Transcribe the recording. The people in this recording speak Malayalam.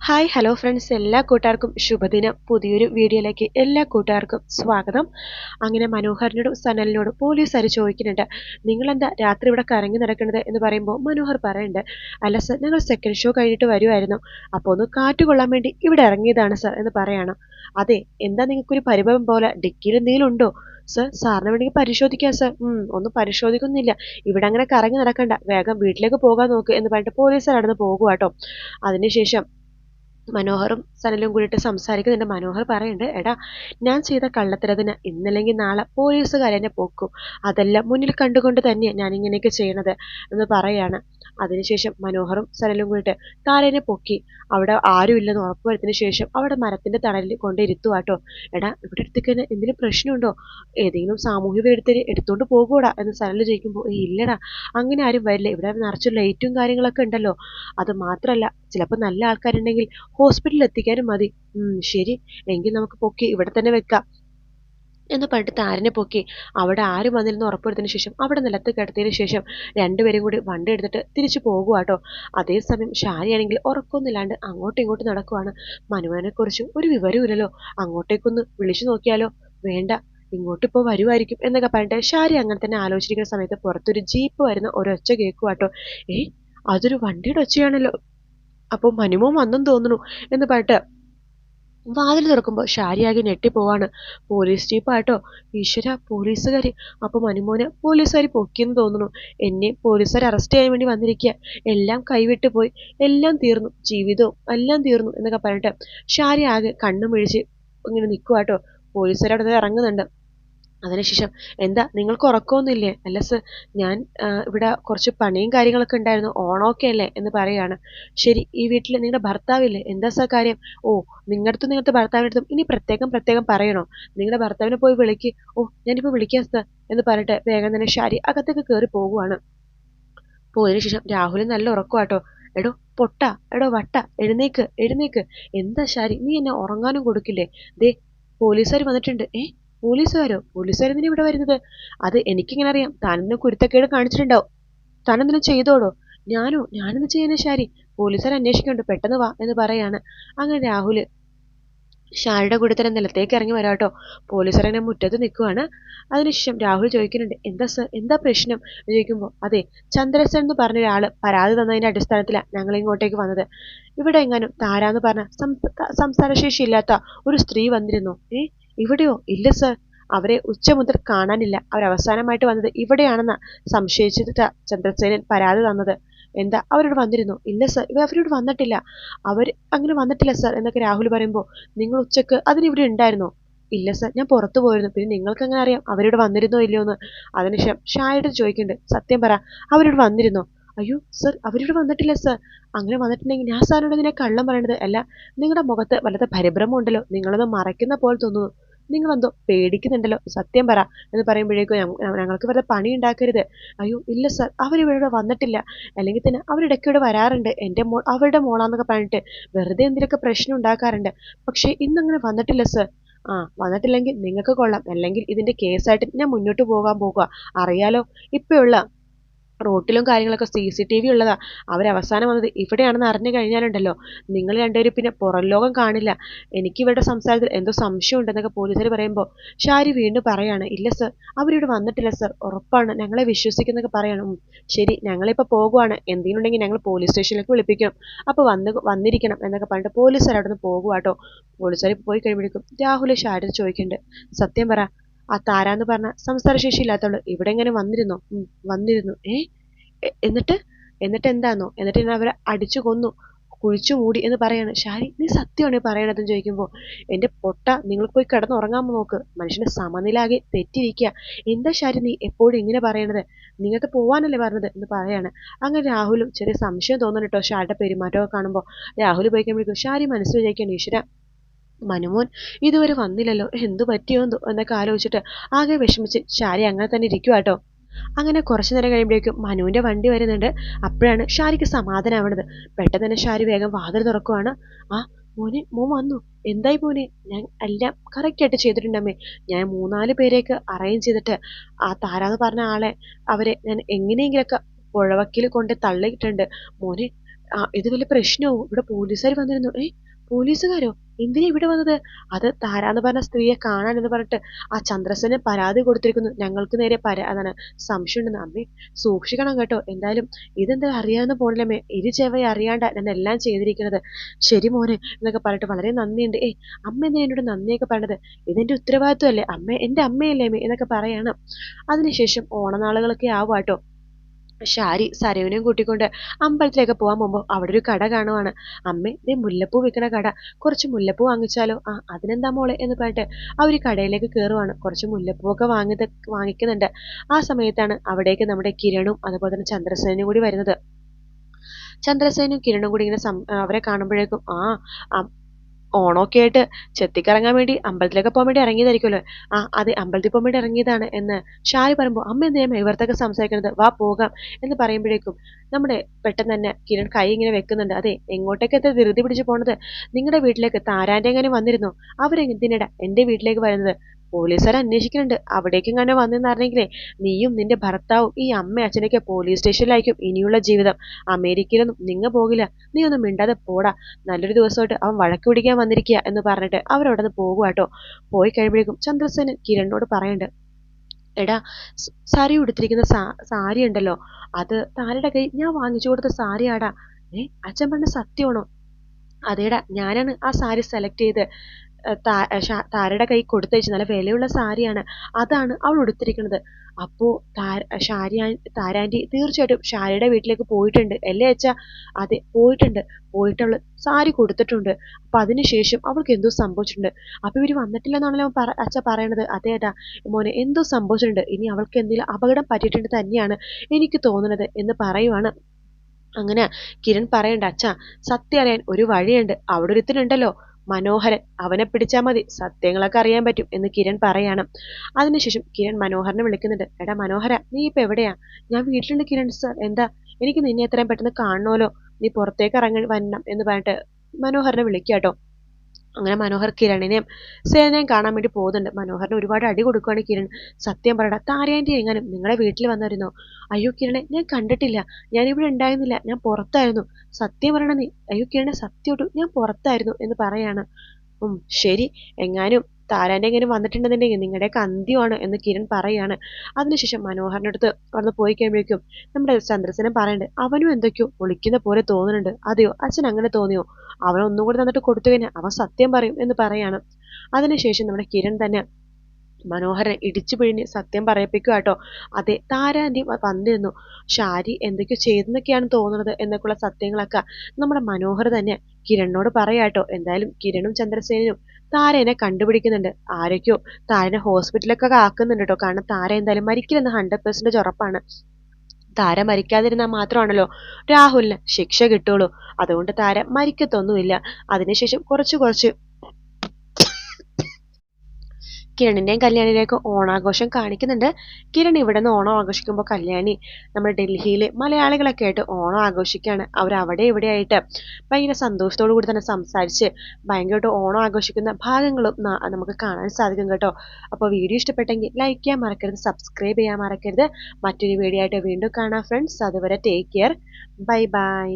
ഹായ് ഹലോ ഫ്രണ്ട്സ് എല്ലാ കൂട്ടുകാർക്കും ശുഭദിനം. പുതിയൊരു വീഡിയോയിലേക്ക് എല്ലാ കൂട്ടുകാർക്കും സ്വാഗതം. അങ്ങനെ മനോഹറിനോടും സനലിനോടും പോലീസുകാർ ചോദിക്കുന്നുണ്ട്. നിങ്ങളെന്താ രാത്രി ഇവിടെ കറങ്ങി നടക്കുന്നത് എന്ന് പറയുമ്പോൾ മനോഹർ പറയുന്നുണ്ട്. അല്ല സർ ഞങ്ങൾ സെക്കൻഡ് ഷോ കഴിഞ്ഞിട്ട് വരുമായിരുന്നു അപ്പോൾ ഒന്ന് കാറ്റ് കൊള്ളാൻ വേണ്ടി ഇവിടെ ഇറങ്ങിയതാണ് സർ എന്ന് പറയാണ്. അതെ എന്താ നിങ്ങൾക്കൊരു പരിഭവം പോലെ? ഡിക്കിയിൽ എന്തെങ്കിലും ഉണ്ടോ? സർ സാറിന് വേണമെങ്കിൽ പരിശോധിക്കാം സർ ഒന്നും പരിശോധിക്കുന്നില്ല. ഇവിടെ അങ്ങനെ കറങ്ങി നടക്കണ്ട. വേഗം വീട്ടിലേക്ക് പോകാൻ നോക്ക് എന്ന് പറഞ്ഞിട്ട് പോലീസ് അവിടെ നിന്ന് പോകുക അതിനുശേഷം മനോഹറും സനലും കൂടിയിട്ട് സംസാരിക്കുന്നുണ്ട്. മനോഹർ പറയുന്നുണ്ട് എടാ ഞാൻ ചെയ്ത കള്ളത്തരത്തിന് ഇന്നല്ലെങ്കിൽ നാളെ പോലീസുകാരെന്നെ പോക്കും. അതെല്ലാം മുന്നിൽ കണ്ടുകൊണ്ട് തന്നെയാണ് ഞാൻ ഇങ്ങനെയൊക്കെ ചെയ്യണത് എന്ന് പറയാണ്. അതിനുശേഷം മനോഹറും സനലും കൂടിയിട്ട് താരേനെ പൊക്കി. അവിടെ ആരുമില്ലെന്ന് ഉറപ്പുവരുത്തിന് ശേഷം അവിടെ മരത്തിന്റെ തണലിൽ കൊണ്ടിരുത്തുവാട്ടോ എടാ ഇവിടെ എടുത്തേക്ക് എന്തെങ്കിലും പ്രശ്നമുണ്ടോ? ഏതെങ്കിലും സാമൂഹ്യ വിരുദ്ധര് എടുത്തോണ്ട് പോകൂടാ എന്ന് സനൽ ചോദിക്കുമ്പോൾ "ഏയ് ഇല്ലടാ അങ്ങനെ ആരും വരില്ല. ഇവിടെ നിറച്ച് ലൈറ്റും കാര്യങ്ങളൊക്കെ ഉണ്ടല്ലോ. അത് മാത്രമല്ല ചിലപ്പോൾ നല്ല ആൾക്കാരുണ്ടെങ്കിൽ ഹോസ്പിറ്റലിൽ എത്തിക്കാനും മതി. ശരി. എങ്കിൽ നമുക്ക് പൊക്കി ഇവിടെ തന്നെ വെക്കാം. എന്ന് പറഞ്ഞിട്ട് താരനെ പൊക്കി. അവിടെ ആരും വന്നില്ലെന്ന് ഉറപ്പുവരുത്തിന് ശേഷം അവിടെ നിലത്ത് കിടത്തിയതിന് ശേഷം രണ്ടുപേരും കൂടി വണ്ടി എടുത്തിട്ട് തിരിച്ചു പോകുവാട്ടോ അതേസമയം ഷാരിയാണെങ്കിൽ ഉറക്കമൊന്നുമില്ലാണ്ട് അങ്ങോട്ടും ഇങ്ങോട്ടും നടക്കുവാണ്. മനുവനെക്കുറിച്ച് ഒരു വിവരവുമില്ലല്ലോ അങ്ങോട്ടേക്കൊന്ന് വിളിച്ചു നോക്കിയാലോ? വേണ്ട. ഇങ്ങോട്ട് ഇപ്പോൾ വരുമായിരിക്കും എന്നൊക്കെ പറഞ്ഞിട്ട് ഷാരി അങ്ങനെ തന്നെ ആലോചിച്ചിരിക്കുന്ന സമയത്ത് പുറത്തൊരു ജീപ്പ് വരുന്ന ഒരൊച്ച കേൾക്കുവാട്ടോ ഏയ് അതൊരു വണ്ടിയുടെ ഒച്ചയാണല്ലോ. അപ്പോൾ മനുമോ വന്നെന്ന് തോന്നുന്നു എന്ന് പറഞ്ഞിട്ട് വാതിൽ തുറക്കുമ്പോൾ ഷാരിയാകെ ഞെട്ടിപ്പോവാണ്. പോലീസ് ജീപ്പാട്ടോ. ഈശ്വര പോലീസുകാർ അപ്പോൾ മനുമോനെ പോലീസുകാർ പൊക്കിയെന്ന് തോന്നുന്നു. എന്നെ പോലീസുകാർ അറസ്റ്റ് ചെയ്യാൻ വേണ്ടി വന്നിരിക്കുക എല്ലാം കൈവിട്ട് പോയി. എല്ലാം തീർന്നു. ജീവിതവും എല്ലാം തീർന്നു എന്നൊക്കെ പറഞ്ഞിട്ട് ഷാരി ആകെ കണ്ണുമിഴിച്ച് ഇങ്ങനെ നിൽക്കുവാട്ടോ പോലീസുകാർ അവിടെ ഇറങ്ങുന്നുണ്ട്. അതിനുശേഷം എന്താ നിങ്ങൾക്ക് ഉറക്കമൊന്നുമില്ലേ? അല്ല സർ ഞാൻ ഇവിടെ കുറച്ച് പണിയും കാര്യങ്ങളൊക്കെ ഉണ്ടായിരുന്നു. ഓണമൊക്കെ അല്ലേ? എന്ന് പറയുകയാണ്. ശരി ഈ വീട്ടിൽ നിങ്ങളുടെ ഭർത്താവില്ലേ? എന്താ സാർ കാര്യം? ഓ നിങ്ങളുടെ അടുത്തും നിങ്ങളുടെ ഭർത്താവിന്റെ അടുത്തും ഇനി പ്രത്യേകം പ്രത്യേകം പറയണോ? നിങ്ങളുടെ ഭർത്താവിനെ പോയി വിളിക്ക്. ഓ ഞാനിപ്പോൾ വിളിക്കാം സർ എന്ന് പറഞ്ഞിട്ട് വേഗം തന്നെ ശാരി അകത്തേക്ക് കയറി പോകുവാണ്. പോയതിനു ശേഷം രാഹുൽ നല്ല ഉറക്കമാട്ടോ. എടോ പൊട്ട എടോ വട്ട എഴുന്നേക്ക് എഴുന്നേക്ക്. എന്താ ശാരി നീ എന്നെ ഉറങ്ങാനും കൊടുക്കില്ലേ? ദേ പോലീസുകാർ വന്നിട്ടുണ്ട്. ഏ പോലീസുകാരോ? പോലീസുകാരെന്തിനാ ഇവിടെ വരുന്നത്? അത് എനിക്കിങ്ങനെ അറിയാം താനെന്നെ കുരുത്തക്കേട് കാണിച്ചിട്ടുണ്ടാവും. താനെന്തിനും ചെയ്തോടോ? ഞാനോ? ഞാനെന്ത് ചെയ്യാനാ ഷാരി പോലീസുകാർ അന്വേഷിക്കുന്നുണ്ട്. പെട്ടെന്ന് വാ എന്ന് പറയാണ്. അങ്ങനെ രാഹുൽ ഷാരിയുടെ കൂടെ തന്നെ നിലത്തേക്ക് ഇറങ്ങി വരാട്ടോ പോലീസുകാർ അങ്ങനെ മുറ്റത്ത് നിൽക്കുവാണ്. അതിനുശേഷം രാഹുൽ ചോദിക്കുന്നുണ്ട് എന്താ സർ? എന്താ പ്രശ്നം? എന്ന് ചോദിക്കുമ്പോൾ അതെ ചന്ദ്രസൻ എന്ന് പറഞ്ഞ ഒരാൾ പരാതി തന്നതിന്റെ അടിസ്ഥാനത്തിലാണ് ഞങ്ങൾ ഇങ്ങോട്ടേക്ക് വന്നത്. ഇവിടെ എങ്ങാനും താരാന്ന് പറഞ്ഞ സംസ- സംസാരശേഷി ഇല്ലാത്ത ഒരു സ്ത്രീ വന്നിരുന്നു? ഏ? ഇവിടെയോ? ഇല്ല സർ അവരെ ഉച്ച മുതൽ കാണാനില്ല. അവർ അവസാനമായിട്ട് വന്നത് ഇവിടെയാണെന്ന സംശയിച്ചിട്ട് ചന്ദ്രസേനൻ പരാതി തന്നത്. എന്താ? അവരോട് വന്നിരുന്നു? ഇല്ല സർ ഇവ അവരോട് വന്നിട്ടില്ല. അവർ അങ്ങനെ വന്നിട്ടില്ല സർ എന്നൊക്കെ രാഹുൽ പറയുമ്പോൾ നിങ്ങൾ ഉച്ചയ്ക്ക് അതിനിവിടെ ഉണ്ടായിരുന്നോ? ഇല്ല സർ ഞാൻ പുറത്തു പോയിരുന്നു. പിന്നെ നിങ്ങൾക്ക് എങ്ങനെ അറിയാം? അവരോട് വന്നിരുന്നോ ഇല്ലയോ എന്ന്? അതിനുശേഷം ഷായുടെ ചോദിക്കുന്നുണ്ട് സത്യം പറ അവരോട് വന്നിരുന്നോ? അയ്യോ സർ അവരോട് വന്നിട്ടില്ല സർ അങ്ങനെ വന്നിട്ടുണ്ടെങ്കിൽ ഞാൻ സാറിനോട് ഇതിനെ കള്ളം പറയണത്? അല്ല നിങ്ങളുടെ മുഖത്ത് വല്ലാത്ത പരിഭ്രമം ഉണ്ടല്ലോ. നിങ്ങളത് മറയ്ക്കുന്ന പോലെ തോന്നുന്നു. നിങ്ങളെന്തോ പേടിക്കുന്നുണ്ടല്ലോ. സത്യം പറ എന്ന് പറയുമ്പോഴേക്കും ഞങ്ങൾക്ക് വെറുതെ പണി ഉണ്ടാക്കരുത്. അയ്യോ ഇല്ല സർ അവരിവിടെ വന്നിട്ടില്ല. അല്ലെങ്കിൽ തന്നെ അവരിടയ്ക്ക് വരാറുണ്ട്. എന്റെ മോൾ അവരുടെ മോളാന്നൊക്കെ പറഞ്ഞിട്ട് വെറുതെ എന്തിനൊക്കെ പ്രശ്നം ഉണ്ടാക്കാറുണ്ട്. പക്ഷേ ഇന്നങ്ങനെ വന്നിട്ടില്ല സർ. ആ വന്നിട്ടില്ലെങ്കിൽ നിങ്ങൾക്ക് കൊള്ളാം. അല്ലെങ്കിൽ ഇതിന്റെ കേസായിട്ട് ഞാൻ മുന്നോട്ട് പോകാൻ പോകുക അറിയാലോ? ഇപ്പോഴുള്ള റോട്ടിലും കാര്യങ്ങളൊക്കെ സി സി ടി വി ഉള്ളതാ. അവർ അവസാനം വന്നത് ഇവിടെയാണെന്ന് അറിഞ്ഞു കഴിഞ്ഞാലുണ്ടല്ലോ. നിങ്ങൾ രണ്ടുപേരും പിന്നെ പുറം ലോകം കാണില്ല. എനിക്ക് ഇവരുടെ സംസാരത്തിൽ എന്തോ സംശയം ഉണ്ടെന്നൊക്കെ പോലീസുകാർ പറയുമ്പോൾ ഷാരി വീണ്ടും പറയാണ് ഇല്ല സർ അവരിവിടെ വന്നിട്ടില്ല സർ ഉറപ്പാണ് ഞങ്ങളെ വിശ്വസിക്കുന്നൊക്കെ പറയണം. ശരി ഞങ്ങളിപ്പോൾ പോകുവാണ്. എന്തെങ്കിലും ഉണ്ടെങ്കിൽ ഞങ്ങൾ പോലീസ് സ്റ്റേഷനിലേക്ക് വിളിപ്പിക്കണം അപ്പോൾ വന്ന് വന്നിരിക്കണം എന്നൊക്കെ പറഞ്ഞിട്ട് പോലീസുകാർ അവിടെ നിന്ന് പോകുവാട്ടോ. പോലീസുകാർ പോയി കഴിയുമ്പോഴേക്കും രാഹുൽ ഷാരി ചോദിക്കുന്നുണ്ട് സത്യം പറ ആ താരാന്ന് പറഞ്ഞ സംസാരശേഷി ഇല്ലാത്തവൾ ഇവിടെ എങ്ങനെ വന്നിരുന്നോ. വന്നിരുന്നു ഏ എന്നിട്ട്? എന്നിട്ട് എന്താന്നോ? എന്നിട്ട് ഞാൻ അവരെ അടിച്ചു കൊന്നു. കുഴിച്ചു മൂടി എന്ന് പറയാണ്. ഷാരി നീ സത്യമാണ് പറയണതെന്ന് ചോദിക്കുമ്പോൾ എന്റെ പൊട്ട നിങ്ങൾ പോയി കിടന്നുറങ്ങാൻ നോക്ക്. മനുഷ്യന്റെ സമനിലാകെ തെറ്റിരിക്കുക എന്താ ഷാരി നീ എപ്പോഴും ഇങ്ങനെ പറയണത്? നിങ്ങൾക്ക് പോവാനല്ലേ പറഞ്ഞത്? എന്ന് പറയാണ്. അങ്ങനെ രാഹുലും ചെറിയ സംശയം തോന്നുന്നു കേട്ടോ ഷാരിയുടെ പെരുമാറ്റമൊക്കെ കാണുമ്പോൾ രാഹുൽ പോയി കഴിയുമ്പോഴേക്കും ഷാരി മനസ്സിൽ വിചാരിക്കുകയാണ് ഈശ്വര മനുമോൻ ഇതുവരെ വന്നില്ലല്ലോ എന്തു പറ്റിയോ എന്തോ എന്നൊക്കെ ആലോചിച്ചിട്ട് ആകെ വിഷമിച്ച് ഷാരി അങ്ങനെ തന്നെ ഇരിക്കുക കേട്ടോ അങ്ങനെ കുറച്ചു നേരം കഴിയുമ്പോഴേക്കും മനുവിന്റെ വണ്ടി വരുന്നുണ്ട്. അപ്പോഴാണ് ഷാരിക്ക് സമാധാനമാവണത് പെട്ടെന്ന് തന്നെ ഷാരി വേഗം വാതിൽ തുറക്കുവാണ്. ആ മോനെ മോൻ വന്നു. എന്തായി മോനെ? ഞാൻ എല്ലാം കറക്റ്റായിട്ട് ചെയ്തിട്ടുണ്ടമ്മേ ഞാൻ മൂന്നാൽ പേരെയൊക്കെ അറേഞ്ച് ചെയ്തിട്ട് ആ താരാന്ന് പറഞ്ഞ ആളെ അവരെ ഞാൻ എങ്ങനെയെങ്കിലൊക്കെ പുഴവക്കിൽ കൊണ്ട് തള്ളിയിട്ടുണ്ട്. മോനെ ഇത് വലിയ പ്രശ്നവും ഇവിടെ പോലീസുകാർ വന്നിരുന്നു. ഏ പോലീസുകാരോ? എന്തിനാ ഇവിടെ വന്നത്? അത് താരാന്ന് പറഞ്ഞ സ്ത്രീയെ കാണാൻ എന്ന് പറഞ്ഞിട്ട് ആ ചന്ദ്രസന് പരാതി കൊടുത്തിരിക്കുന്നു. ഞങ്ങൾക്ക് നേരെ പരാ അതാണ് സംശയം ഉണ്ടെന്ന് അമ്മേ സൂക്ഷിക്കണം കേട്ടോ. എന്തായാലും ഇതെന്താ അറിയാവുന്ന പോണില്ലമ്മേ ഇരു ചെവയെ അറിയാണ്ട ഞാൻ എല്ലാം ചെയ്തിരിക്കുന്നത്. ശരി മോനെ എന്നൊക്കെ പറഞ്ഞിട്ട് വളരെ നന്ദിയുണ്ട്. ഏ അമ്മ എന്തിനാ എന്നോട് നന്ദിയൊക്കെ പറഞ്ഞത്? ഇതെന്റെ ഉത്തരവാദിത്വമല്ലേ? അമ്മ എന്റെ അമ്മയല്ലേ അമ്മേ എന്നൊക്കെ പറയണം. അതിനുശേഷം ഓണനാളുകളൊക്കെ ആവാട്ടോ ഷാരി സരയുനെയും കൂട്ടിക്കൊണ്ട് അമ്പലത്തിലേക്ക് പോകാൻ പോകുമ്പോൾ അവിടെ ഒരു കട കാണുവാണ്. അമ്മേ ദേ മുല്ലപ്പൂ വിൽക്കണ കട. കുറച്ച് മുല്ലപ്പൂ വാങ്ങിച്ചാലോ? ആ അതിനെന്താ മോളെ എന്ന് പറഞ്ഞിട്ട് ഒരു കടയിലേക്ക് കയറുവാണ് കുറച്ച് മുല്ലപ്പൂവൊക്കെ വാങ്ങി വാങ്ങിക്കുന്നുണ്ട്. ആ സമയത്താണ് അവിടേക്ക് നമ്മുടെ കിരണും അതുപോലെ തന്നെ ചന്ദ്രസേനും കൂടി വരുന്നത്. ചന്ദ്രസേനും കിരണും കൂടി ഇങ്ങനെ അവരെ കാണുമ്പോഴേക്കും ആ ഓണമൊക്കെ ആയിട്ട് ചെത്തിക്കിറങ്ങാൻ വേണ്ടി അമ്പലത്തിലൊക്കെ പോകാൻ വേണ്ടി ഇറങ്ങിയതായിരിക്കുമല്ലോ. ആ അതെ അമ്പലത്തിൽ പോകാൻ വേണ്ടി ഇറങ്ങിയതാണ് എന്ന് ഷാരി പറയുമ്പോൾ അമ്മ എന്തിനാ ഇവർത്തൊക്കെ സംസാരിക്കുന്നത്? വാ പോകാം എന്ന് പറയുമ്പോഴേക്കും നമ്മുടെ പെട്ടെന്ന് തന്നെ കിരൺ കൈ ഇങ്ങനെ വെക്കുന്നുണ്ട്. അതെ എങ്ങോട്ടേക്ക് എത്ര ധൃതി പിടിച്ച് പോണത്? നിങ്ങളുടെ വീട്ടിലേക്ക് താരാന്റെ എങ്ങനെ വന്നിരുന്നോ? അവരെന്തിനടാ എന്റെ വീട്ടിലേക്ക് വരുന്നത് പോലീസുകാർ അന്വേഷിക്കുന്നുണ്ട്. അവിടേക്ക് ഇങ്ങനെ വന്നെന്നറിഞ്ഞെങ്കിലേ നീയും നിന്റെ ഭർത്താവും ഈ അമ്മ അച്ഛനൊക്കെ പോലീസ് സ്റ്റേഷനിലായിരിക്കും ഇനിയുള്ള ജീവിതം. അമേരിക്കയിലൊന്നും നിങ്ങ പോകില്ല. നീ ഒന്നും മിണ്ടാതെ പോടാ. നല്ലൊരു ദിവസമായിട്ട് അവൻ വഴക്ക് പിടിക്കാൻ വന്നിരിക്കുക എന്ന് പറഞ്ഞിട്ട് അവരവിടെ നിന്ന് പോകുക പോയി കഴിയുമ്പോഴേക്കും ചന്ദ്രസേനൻ കിരണിനോട് പറയുന്നുണ്ട് എടാ സാരി ഉടുത്തിരിക്കുന്ന സാരി ഉണ്ടല്ലോ. അത് താരയുടെ കൈ ഞാൻ വാങ്ങിച്ചു കൊടുത്ത സാരിയാടാ. ഏ അച്ഛൻ പറഞ്ഞ സത്യമാണോ? അതേടാ ഞാനാണ് ആ സാരി സെലക്ട് ചെയ്ത് താരയുടെ കൈ കൊടുത്തയച്ചു നല്ല വിലയുള്ള സാരിയാണ്. അതാണ് അവൾ ഉടുത്തിരിക്കുന്നത്. അപ്പോ താര ഷാരി താരാന്റി തീർച്ചയായിട്ടും ഷാരിയുടെ വീട്ടിലേക്ക് പോയിട്ടുണ്ട്. അല്ലേ അച്ഛ? അതെ പോയിട്ടുണ്ട്. പോയിട്ട് അവൾ സാരി കൊടുത്തിട്ടുണ്ട്. അപ്പൊ അതിനുശേഷം അവൾക്ക് എന്തോ സംഭവിച്ചിട്ടുണ്ട്. അപ്പൊ ഇവർ വന്നിട്ടില്ലെന്നാണല്ലോ അച്ഛ പറയണത്. അതെ ഏട്ടാ മോനെ എന്തോ സംഭവിച്ചിട്ടുണ്ട്. ഇനി അവൾക്ക് എന്തെങ്കിലും അപകടം പറ്റിയിട്ടുണ്ട് തന്നെയാണ് എനിക്ക് തോന്നുന്നത് എന്ന് പറയുവാണ്. അങ്ങനെ കിരൺ പറയണ്ട അച്ഛാ സത്യം അറിയാൻ ഒരു വഴിയുണ്ട്. അവിടെ ഒരുത്തനുണ്ടല്ലോ. മനോഹരൻ അവനെ പിടിച്ചാൽ മതി. സത്യങ്ങളൊക്കെ അറിയാൻ പറ്റും എന്ന് കിരൺ പറയാണ്. അതിനുശേഷം കിരൺ മനോഹരനെ വിളിക്കുന്നുണ്ട്. എടാ മനോഹര നീ ഇപ്പൊ എവിടെയാ? ഞാൻ വീട്ടിലുണ്ട് കിരൺ സർ. എന്താ? എനിക്ക് നിന്നെ എത്രയും പെട്ടെന്ന് കാണണമല്ലോ നീ പുറത്തേക്ക് ഇറങ്ങി വരണം എന്ന് പറഞ്ഞിട്ട് മനോഹരനെ വിളിക്കാട്ടോ. കേട്ടോ അങ്ങനെ മനോഹർ കിരണിനെയും സേനയും കാണാൻ വേണ്ടി പോകുന്നുണ്ട്. മനോഹറിന് ഒരുപാട് അടി കൊടുക്കുകയാണ് കിരൺ. സത്യം പറയട താരയാന്റെ എങ്ങാനും നിങ്ങളെ വീട്ടിൽ വന്നിരുന്നോ അയ്യോ കിരണെ ഞാൻ കണ്ടിട്ടില്ല. ഞാൻ ഇവിടെ ഉണ്ടായിരുന്നില്ല. ഞാൻ പുറത്തായിരുന്നു. സത്യം പറയണ നീ അയ്യോ കിരണെ സത്യം ഞാൻ പുറത്തായിരുന്നു എന്ന് പറയാണ്. ഉം ശരി. എങ്ങാനും താരാന്റെ എങ്ങനെ വന്നിട്ടുണ്ടെന്നുണ്ടെങ്കിൽ നിങ്ങളുടെയൊക്കെ അന്ത്യമാണ് എന്ന് കിരൺ പറയാണ്. അതിനുശേഷം മനോഹറിന്റെ അടുത്ത് അവിടെ പോയി കഴിയുമ്പോഴേക്കും നമ്മുടെ ചന്ദ്രസേനൻ പറയുന്നുണ്ട് അവനും എന്തൊക്കെയോ ഒളിക്കുന്ന പോലെ തോന്നുന്നുണ്ട്. അതെയോ? അച്ഛൻ അങ്ങനെ തോന്നിയോ? അവൻ ഒന്നും കൂടി തന്നിട്ട് കൊടുത്തു കഴിഞ്ഞാൽ അവൻ സത്യം പറയും എന്ന് പറയാണ്. അതിനുശേഷം നമ്മുടെ കിരൺ തന്നെ മനോഹരൻ ഇടിച്ചു പിഴിഞ്ഞ് സത്യം പറയിപ്പിക്കുക കേട്ടോ. അതെ താരാന്റെ വന്നിരുന്നു. ഷാരി എന്തൊക്കെയോ ചെയ്തെന്നൊക്കെയാണ് തോന്നുന്നത് എന്നൊക്കെയുള്ള സത്യങ്ങളൊക്കെ നമ്മുടെ മനോഹർ തന്നെ കിരണിനോട് പറയാട്ടോ എന്തായാലും കിരണും ചന്ദ്രസേനും താരേനെ കണ്ടുപിടിക്കുന്നുണ്ട്. ആരൊക്കെയോ താരനെ ഹോസ്പിറ്റലൊക്കെ ആക്കുന്നുണ്ട് കേട്ടോ. കാരണം താര എന്തായാലും മരിക്കില്ലെന്ന് ഹൺഡ്രഡ് പെർസെന്റേജ് ഉറപ്പാണ്. താര മരിക്കാതിരുന്നാൽ മാത്രമാണല്ലോ രാഹുലിന് ശിക്ഷ കിട്ടുള്ളൂ. അതുകൊണ്ട് താര മരിക്കത്തൊന്നുമില്ല. അതിനുശേഷം കുറച്ച് കുറച്ച് കിരണിന്റെയും കല്യാണിയിലേക്ക് ഓണാഘോഷം കാണിക്കുന്നുണ്ട്. കിരൺ ഇവിടെ നിന്ന് ഓണം ആഘോഷിക്കുമ്പോൾ കല്യാണി നമ്മുടെ ഡൽഹിയിൽ മലയാളികളൊക്കെ ആയിട്ട് ഓണം ആഘോഷിക്കുകയാണ് അവർ അവിടെ ഇവിടെ ആയിട്ട് ഭയങ്കര സന്തോഷത്തോടു കൂടി തന്നെ സംസാരിച്ച് ഭയങ്കരമായിട്ട് ഓണം ആഘോഷിക്കുന്ന ഭാഗങ്ങളും നമുക്ക് കാണാൻ സാധിക്കും കേട്ടോ. അപ്പോൾ വീഡിയോ ഇഷ്ടപ്പെട്ടെങ്കിൽ ലൈക്ക് ചെയ്യാൻ മറക്കരുത് സബ്സ്ക്രൈബ് ചെയ്യാൻ മറക്കരുത്. മറ്റൊരു വീഡിയോ ആയിട്ട് വീണ്ടും കാണാം ഫ്രണ്ട്സ് അതുവരെ ടേക്ക് കെയർ ബൈ ബൈ